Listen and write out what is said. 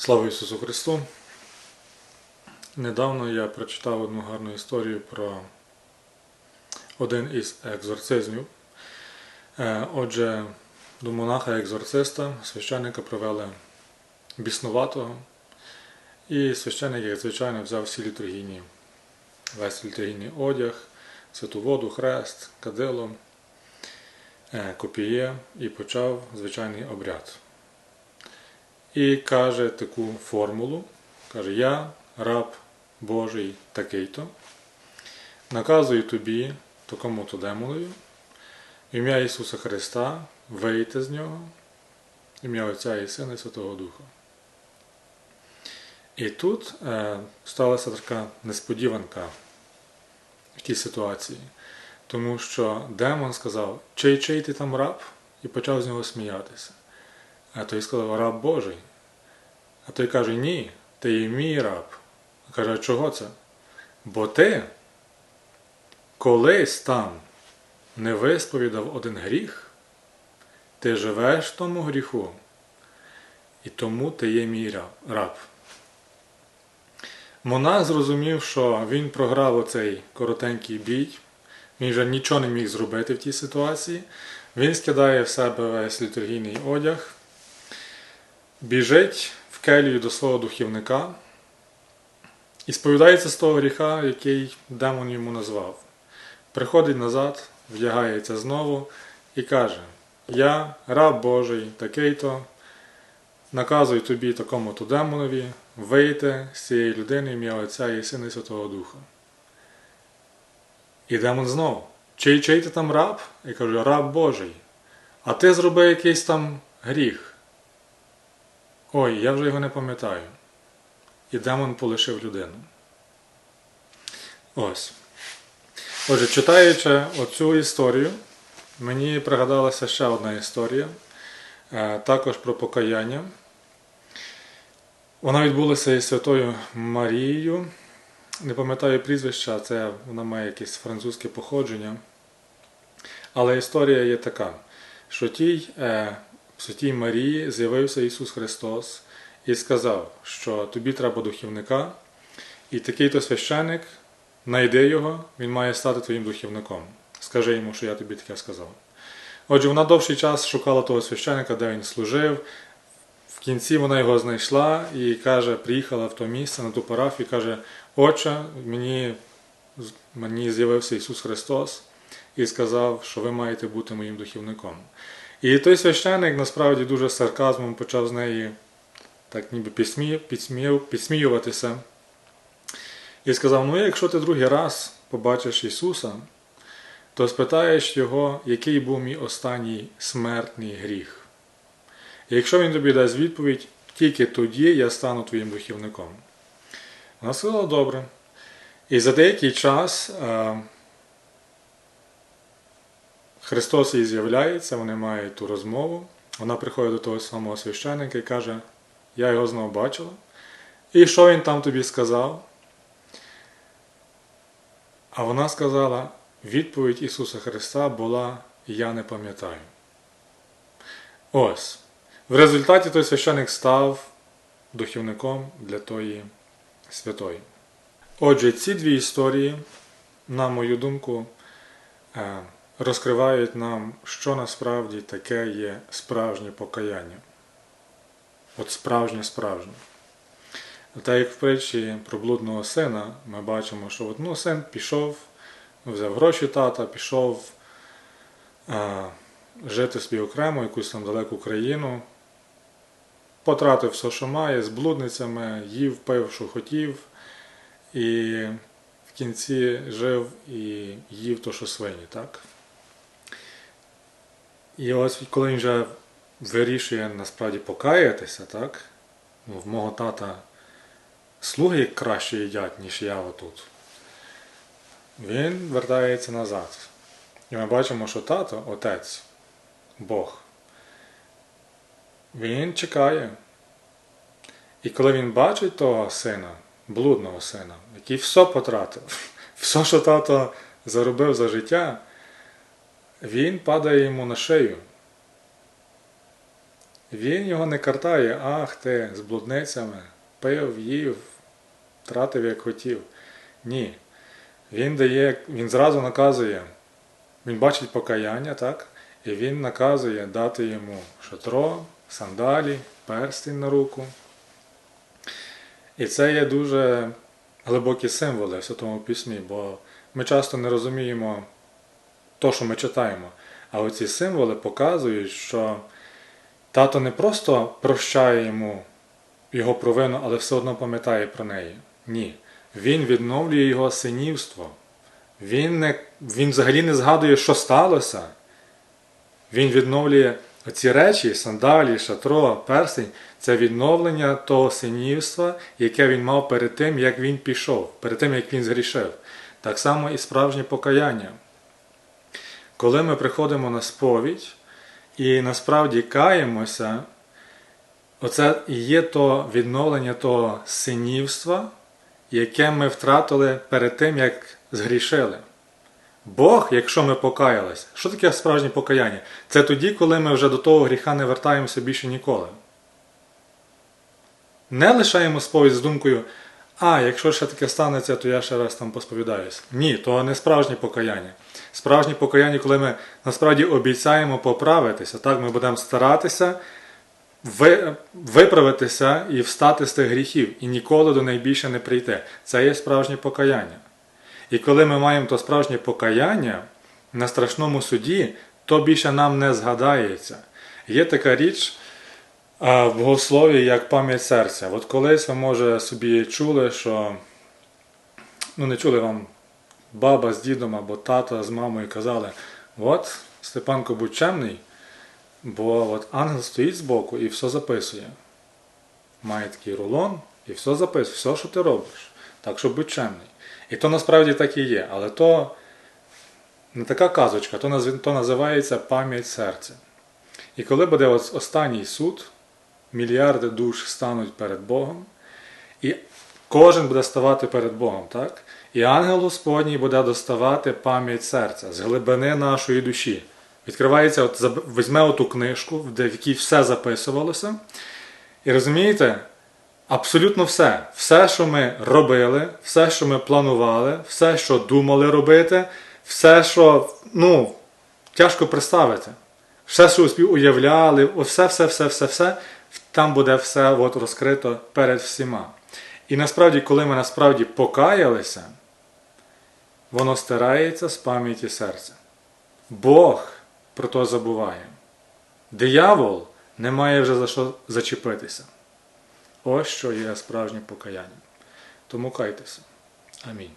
Слава Ісусу Христу! Недавно я прочитав одну гарну історію про один із екзорцизмів. Е, Отже, до монаха-екзорциста священника провели біснуватого, і священник, як звичайно, взяв всі літургійні, весь літургійний одяг, святу воду, хрест, кадило, е, копіє і почав звичайний обряд. І каже таку формулу, каже, я, раб Божий такий-то, наказую тобі, такому-то демонові, ім'я Ісуса Христа, вийти з нього, ім'я Отця і Сина і Святого Духа. І тут е, сталася така несподіванка в тій ситуації, тому що демон сказав, чий чий ти там раб, і почав з нього сміятися. А той сказав, раб Божий. А той каже, ні, ти є мій раб. А каже, а чого це? Бо ти колись там не висповідав один гріх, ти живеш тому гріху, і тому ти є мій раб. Монах зрозумів, що він програв оцей коротенький бій, він вже нічого не міг зробити в тій ситуації. Він скидає в себе весь літургійний одяг, біжить в келію до свого духівника і сповідається з того гріха, який демон йому назвав. Приходить назад, вдягається знову і каже: Я, раб Божий, такий-то, наказую тобі такому-то демонові вийти з цієї людини ім'я Отця і Сина і Святого Духа. І демон знову. Чий чий ти там раб? Я кажу, раб Божий. А ти зроби якийсь там гріх. Ой, я вже його не пам'ятаю. І демон полишив людину. Ось. Отже, читаючи оцю історію, мені пригадалася ще одна історія, е, також про покаяння. Вона відбулася із Святою Марією. Не пам'ятаю прізвища, це вона має якесь французьке походження. Але історія є така, що тій е, Святій Марії з'явився Ісус Христос і сказав, що тобі треба духівника, і такий-то священик, найди його, він має стати твоїм духівником. Скажи йому, що я тобі таке сказав. Отже, вона довший час шукала того священика, де він служив. В кінці вона його знайшла і каже, приїхала в то місце на ту парафію каже: Отче, мені, мені з'явився Ісус Христос і сказав, що ви маєте бути моїм духівником. І той священник насправді дуже сарказмом почав з неї так ніби підсмію, підсмію, підсміюватися. І сказав: ну, якщо ти другий раз побачиш Ісуса, то спитаєш Його, який був мій останній смертний гріх. І якщо він тобі дасть відповідь, тільки тоді я стану твоїм духівником. Вона сказала добре. І за деякий час Христос їй з'являється, вони мають ту розмову. Вона приходить до того самого священника і каже, я його знову бачила. І що він там тобі сказав? А вона сказала, відповідь Ісуса Христа була Я не пам'ятаю. Ось. В результаті той священик став духівником для тої святої. Отже, ці дві історії, на мою думку, розкривають нам, що насправді таке є справжнє покаяння. От справжнє справжнє. Так як в притчі про блудного сина, ми бачимо, що от, ну, син пішов, взяв гроші тата, пішов а, жити собі окремо, якусь там далеку країну, потратив все, що має, з блудницями, їв, пив, що хотів, і в кінці жив і їв то, що свині. так? І ось коли він вже вирішує насправді покаятися, так? Ну, в мого тата слуги краще їдять, ніж я отут. Він вертається назад. І ми бачимо, що тато, отець, Бог, він чекає. І коли він бачить того сина, блудного сина, який все потратив, все, що тато заробив за життя, він падає йому на шию Він його не картає, ах ти, з блудницями, пив, їв, тратив як хотів. Ні. Він дає, він зразу наказує, він бачить покаяння, так? І він наказує дати йому шатро, сандалі, перстень на руку. І це є дуже глибокі символи в Святому Письмі, бо ми часто не розуміємо то, що ми читаємо. А оці символи показують, що тато не просто прощає йому його провину, але все одно пам'ятає про неї. Ні. Він відновлює його синівство. Він, не, він взагалі не згадує, що сталося. Він відновлює ці речі, сандалі, шатро, перстень це відновлення того синівства, яке він мав перед тим, як він пішов, перед тим, як він згрішив. Так само і справжнє покаяння. Коли ми приходимо на сповідь і насправді каємося, оце і є то відновлення того синівства, яке ми втратили перед тим, як згрішили. Бог, якщо ми покаялись, що таке справжнє покаяння? Це тоді, коли ми вже до того гріха не вертаємося більше ніколи. Не лишаємо сповідь з думкою, а якщо ще таке станеться, то я ще раз там посповідаюсь. Ні, то не справжнє покаяння. Справжнє покаяння, коли ми насправді обіцяємо поправитися, так ми будемо старатися виправитися і встати з тих гріхів, і ніколи до них більше не прийти. Це є справжнє покаяння. І коли ми маємо то справжнє покаяння на страшному суді, то більше нам не згадається. Є така річ в богослові як пам'ять серця. От колись ви, може, собі чули, що ну не чули вам баба з дідом або тато з мамою казали: от, Степанко, будь чемний, бо от ангел стоїть збоку і все записує. Має такий рулон і все записує, все, що ти робиш. Так що будь чемний. І то насправді так і є, але то не така казочка, то, то називається пам'ять серця. І коли буде останній суд, мільярди душ стануть перед Богом, і кожен буде ставати перед Богом, так? І ангел Господній буде доставати пам'ять серця з глибини нашої душі. Відкривається, от, візьме оту книжку, в якій все записувалося. І розумієте, абсолютно все. Все, що ми робили, все, що ми планували, все, що думали робити, все, що ну, тяжко представити. Все, що уявляли, все, все, все, все, все, там буде все от розкрито перед всіма. І насправді, коли ми насправді покаялися, воно стирається з пам'яті серця. Бог про то забуває. Диявол не має вже за що зачепитися. Ось що є справжнє покаяння. Тому кайтеся. Амінь.